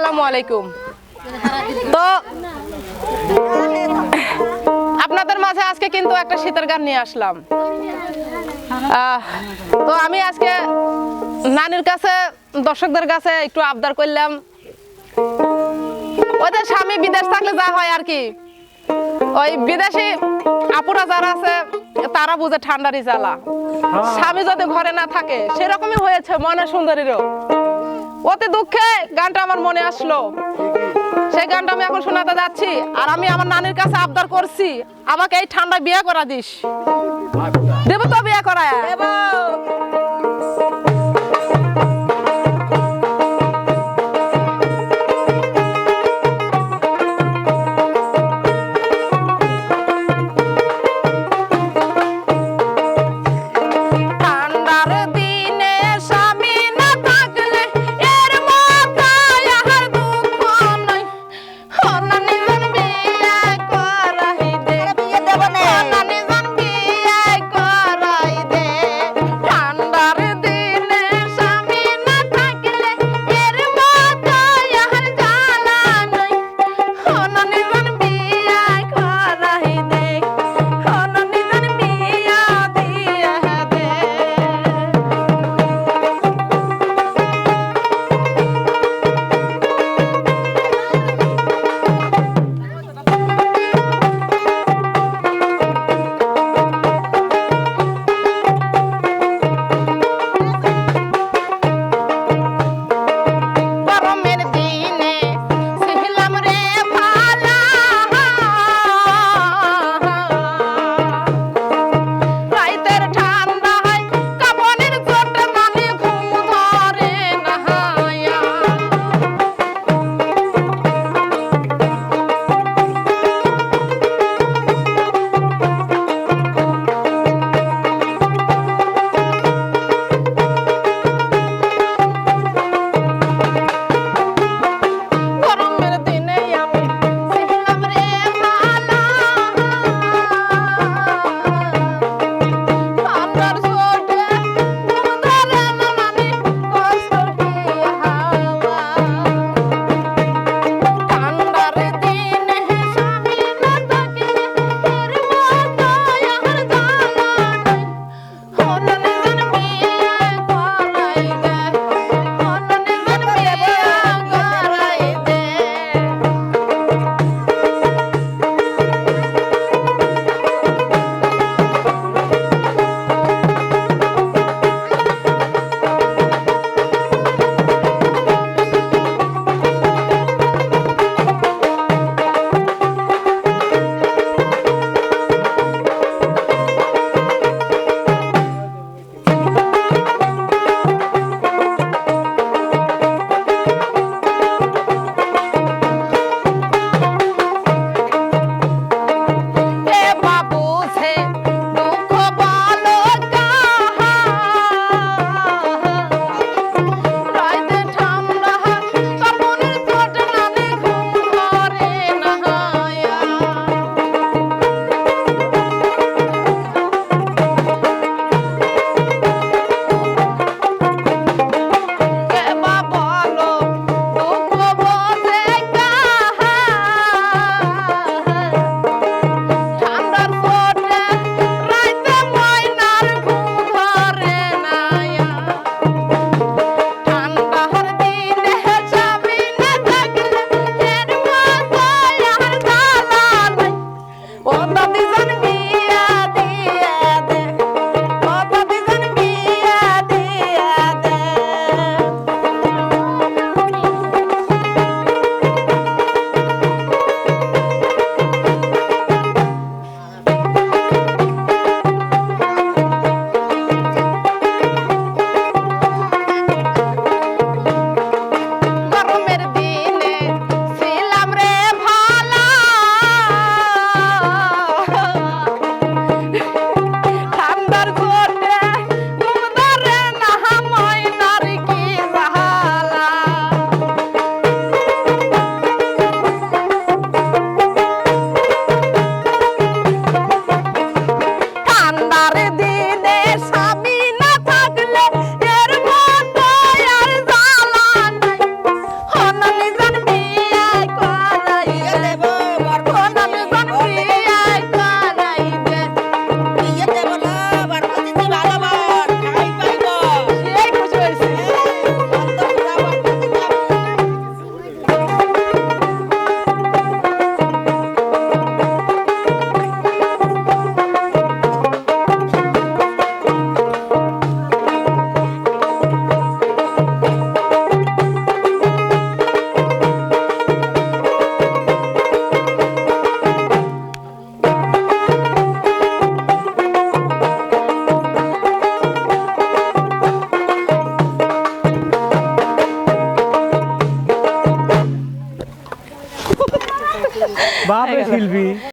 আলাইকুম। তো, আপনাদের মাঝে আজকে কিন্তু একটা শীতের গান নিয়ে আসলাম। তো আমি আজকে নানির কাছে, দর্শকদের কাছে একটু আবদার করলাম। ওদের স্বামী বিদেশ থাকলে যা হয় আর কি। ওই বিদেশি আপুরা যারা আছে, তারা বুঝে ঠান্ডারই জ্বালা। স্বামী যদি ঘরে না থাকে, সেরকমই হয়েছে মনে সুন্দরীরও। অতি দুঃখে গানটা আমার মনে আসলো। সেই গানটা আমি এখন শোনাতে যাচ্ছি আর আমি আমার নানির কাছে আবদার করছি, আমাকে এই ঠান্ডায় বিয়ে করা দিস। দেবো তো বিয়ে করায়। বাপরে শিল্পী